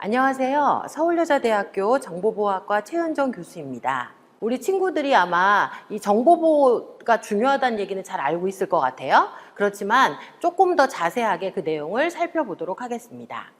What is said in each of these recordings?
안녕하세요. 서울여자대학교 정보보호학과 최은정 교수입니다. 우리 친구들이 아마 이 정보보호가 중요하다는 얘기는 잘 알고 있을 것 같아요. 그렇지만 조금 더 자세하게 그 내용을 살펴보도록 하겠습니다.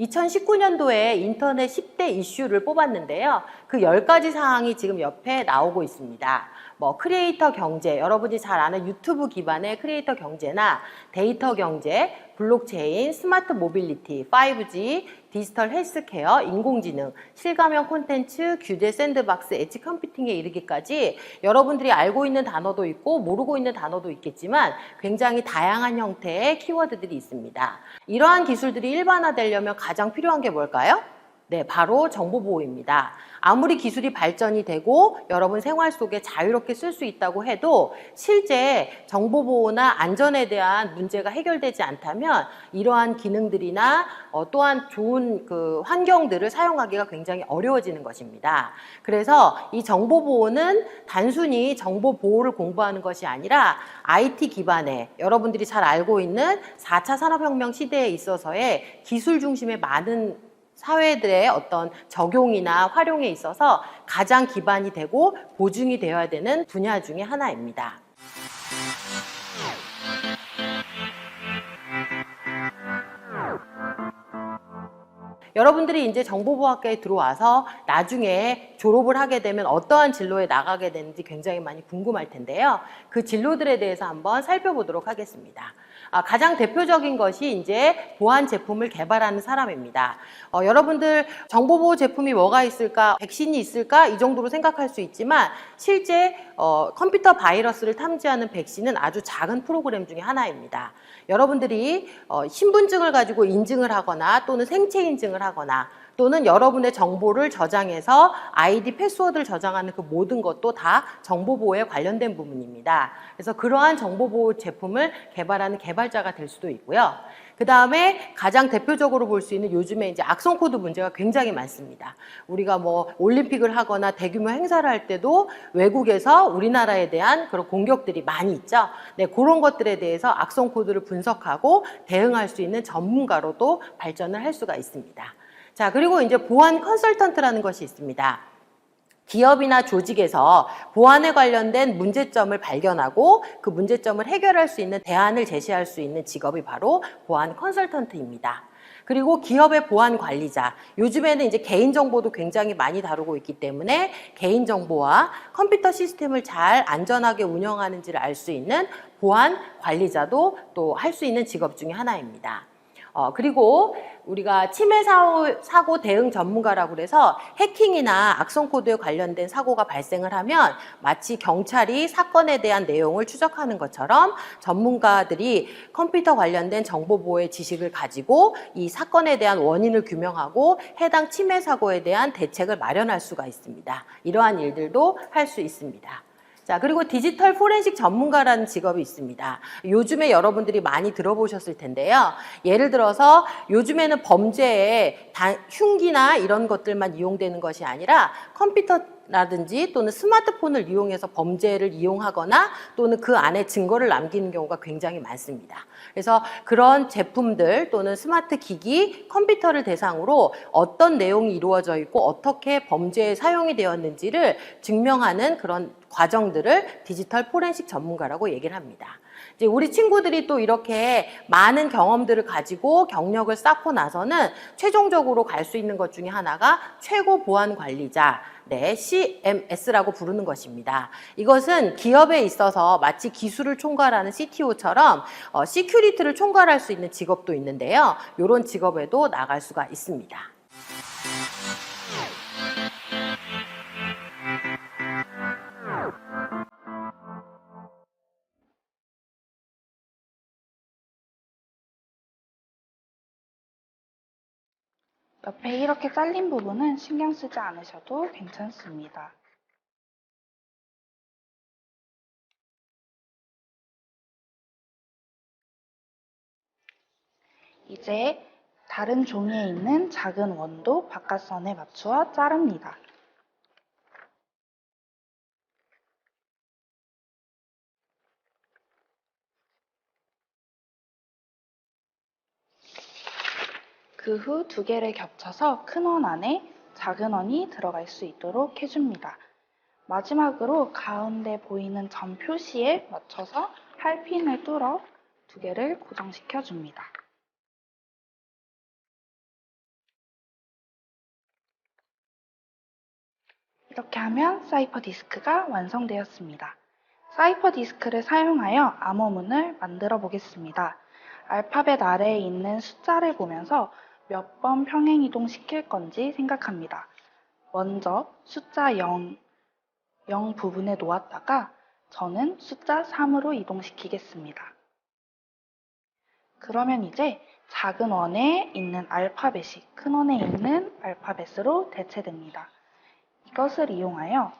2019년도에 인터넷 10대 이슈를 뽑았는데요. 그 10가지 사항이 지금 옆에 나오고 있습니다. 뭐 크리에이터 경제, 여러분이 잘 아는 유튜브 기반의 크리에이터 경제나 데이터 경제, 블록체인, 스마트 모빌리티, 5G, 디지털 헬스케어, 인공지능, 실감형 콘텐츠, 규제 샌드박스, 엣지 컴퓨팅에 이르기까지 여러분들이 알고 있는 단어도 있고 모르고 있는 단어도 있겠지만 굉장히 다양한 형태의 키워드들이 있습니다. 이러한 기술들이 일반화되려면 가장 필요한 게 뭘까요? 네, 바로 정보보호입니다. 아무리 기술이 발전이 되고 여러분 생활 속에 자유롭게 쓸 수 있다고 해도 실제 정보보호나 안전에 대한 문제가 해결되지 않다면 이러한 기능들이나 어, 또한 좋은 그 환경들을 사용하기가 굉장히 어려워지는 것입니다. 그래서 이 정보보호는 단순히 정보보호를 공부하는 것이 아니라 IT 기반의 여러분들이 잘 알고 있는 4차 산업혁명 시대에 있어서의 기술 중심의 많은 사회들의 어떤 적용이나 활용에 있어서 가장 기반이 되고 보증이 되어야 되는 분야 중에 하나입니다. 여러분들이 이제 정보보호학과에 들어와서 나중에 졸업을 하게 되면 어떠한 진로에 나가게 되는지 굉장히 많이 궁금할 텐데요. 그 진로들에 대해서 한번 살펴보도록 하겠습니다. 아, 가장 대표적인 것이 이제 보안 제품을 개발하는 사람입니다. 어, 여러분들 정보보호 제품이 뭐가 있을까, 백신이 있을까 이 정도로 생각할 수 있지만 실제 어, 컴퓨터 바이러스를 탐지하는 백신은 아주 작은 프로그램 중에 하나입니다. 여러분들이 어, 신분증을 가지고 인증을 하거나 또는 생체 인증을 하거나 또는 여러분의 정보를 저장해서 아이디 패스워드를 저장하는 그 모든 것도 다 정보보호에 관련된 부분입니다. 그래서 그러한 정보보호 제품을 개발하는 개발자가 될 수도 있고요. 그 다음에 가장 대표적으로 볼 수 있는 요즘에 이제 악성 코드 문제가 굉장히 많습니다. 우리가 뭐 올림픽을 하거나 대규모 행사를 할 때도 외국에서 우리나라에 대한 그런 공격들이 많이 있죠. 네, 그런 것들에 대해서 악성 코드를 분석하고 대응할 수 있는 전문가로도 발전을 할 수가 있습니다. 자, 그리고 이제 보안 컨설턴트라는 것이 있습니다. 기업이나 조직에서 보안에 관련된 문제점을 발견하고 그 문제점을 해결할 수 있는 대안을 제시할 수 있는 직업이 바로 보안 컨설턴트입니다. 그리고 기업의 보안 관리자. 요즘에는 이제 개인정보도 굉장히 많이 다루고 있기 때문에 개인정보와 컴퓨터 시스템을 잘 안전하게 운영하는지를 알 수 있는 보안 관리자도 또 할 수 있는 직업 중에 하나입니다. 어, 그리고 우리가 침해 사고, 사고 대응 전문가라고 그래서 해킹이나 악성 코드에 관련된 사고가 발생을 하면 마치 경찰이 사건에 대한 내용을 추적하는 것처럼 전문가들이 컴퓨터 관련된 정보 보호의 지식을 가지고 이 사건에 대한 원인을 규명하고 해당 침해 사고에 대한 대책을 마련할 수가 있습니다. 이러한 일들도 할 수 있습니다. 자, 그리고 디지털 포렌식 전문가라는 직업이 있습니다. 요즘에 여러분들이 많이 들어보셨을 텐데요. 예를 들어서 요즘에는 범죄에 단, 흉기나 이런 것들만 이용되는 것이 아니라 컴퓨터 라든지 또는 스마트폰을 이용해서 범죄를 이용하거나 또는 그 안에 증거를 남기는 경우가 굉장히 많습니다. 그래서 그런 제품들 또는 스마트 기기, 컴퓨터를 대상으로 어떤 내용이 이루어져 있고 어떻게 범죄에 사용이 되었는지를 증명하는 그런 과정들을 디지털 포렌식 전문가라고 얘기를 합니다. 이제 우리 친구들이 또 이렇게 많은 경험들을 가지고 경력을 쌓고 나서는 최종적으로 갈 수 있는 것 중에 하나가 최고 보안 관리자, 네, CMS라고 부르는 것입니다. 이것은 기업에 있어서 마치 기술을 총괄하는 CTO처럼 어, 시큐리티를 총괄할 수 있는 직업도 있는데요. 이런 직업에도 나갈 수가 있습니다. 옆에 이렇게 잘린 부분은 신경 쓰지 않으셔도 괜찮습니다. 이제 다른 종이에 있는 작은 원도 바깥선에 맞추어 자릅니다. 그 후 두 개를 겹쳐서 큰 원 안에 작은 원이 들어갈 수 있도록 해줍니다. 마지막으로 가운데 보이는 점 표시에 맞춰서 할핀을 뚫어 두 개를 고정시켜 줍니다. 이렇게 하면 사이퍼 디스크가 완성되었습니다. 사이퍼 디스크를 사용하여 암호문을 만들어 보겠습니다. 알파벳 아래에 있는 숫자를 보면서 몇 번 평행 이동 시킬 건지 생각합니다. 먼저 숫자 0, 0 부분에 놓았다가 저는 숫자 3으로 이동시키겠습니다. 그러면 이제 작은 원에 있는 알파벳이 큰 원에 있는 알파벳으로 대체됩니다. 이것을 이용하여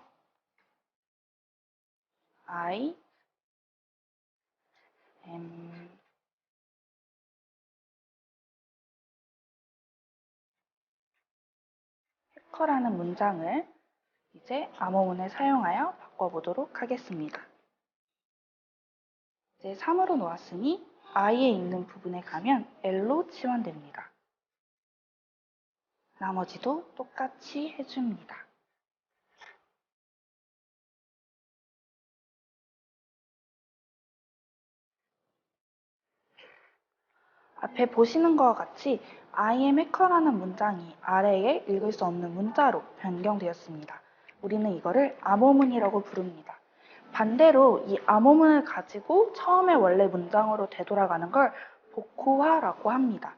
I, M, 해커라는 문장을 이제 암호문을 사용하여 바꿔보도록 하겠습니다. 이제 3으로 놓았으니 I에 있는 부분에 가면 L로 치환됩니다. 나머지도 똑같이 해줍니다. 앞에 보시는 것과 같이 I am hacker라는 문장이 아래에 읽을 수 없는 문자로 변경되었습니다. 우리는 이거를 암호문이라고 부릅니다. 반대로 이 암호문을 가지고 처음에 원래 문장으로 되돌아가는 걸 복호화라고 합니다.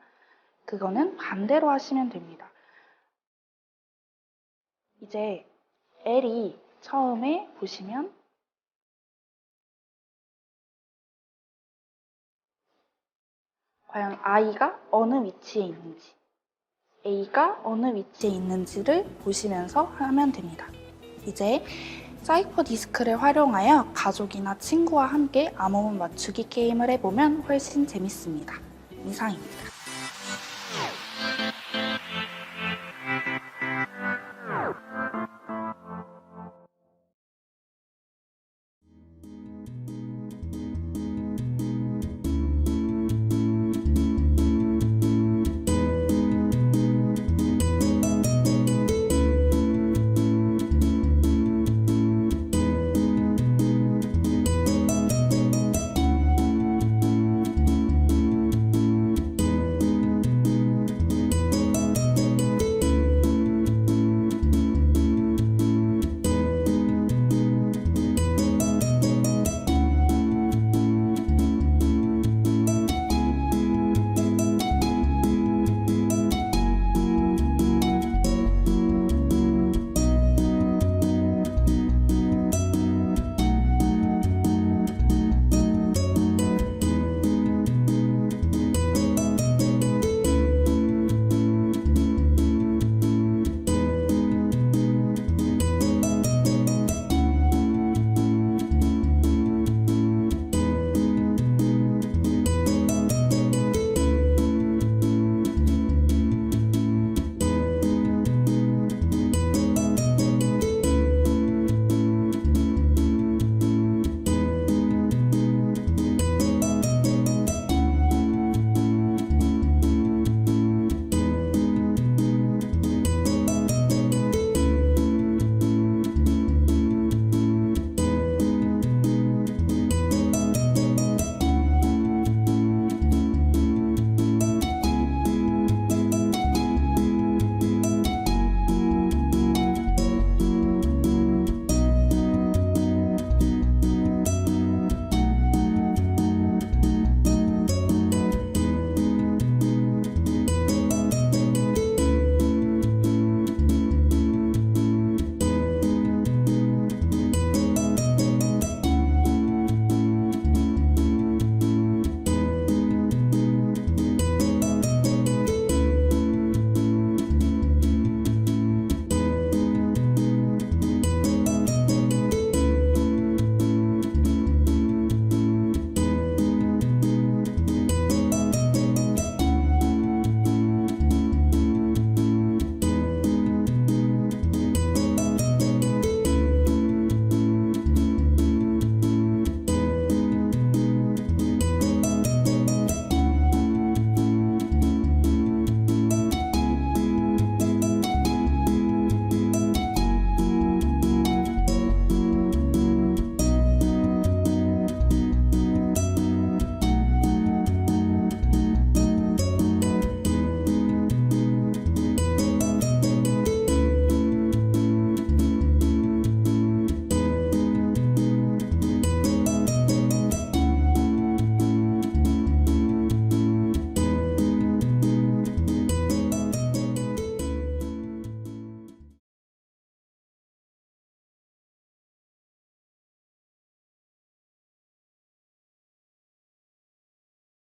그거는 반대로 하시면 됩니다. 이제 L이 처음에 보시면 과연 I가 어느 위치에 있는지, A가 어느 위치에 있는지를 보시면서 하면 됩니다. 이제 사이퍼 디스크를 활용하여 가족이나 친구와 함께 암호문 맞추기 게임을 해보면 훨씬 재밌습니다. 이상입니다.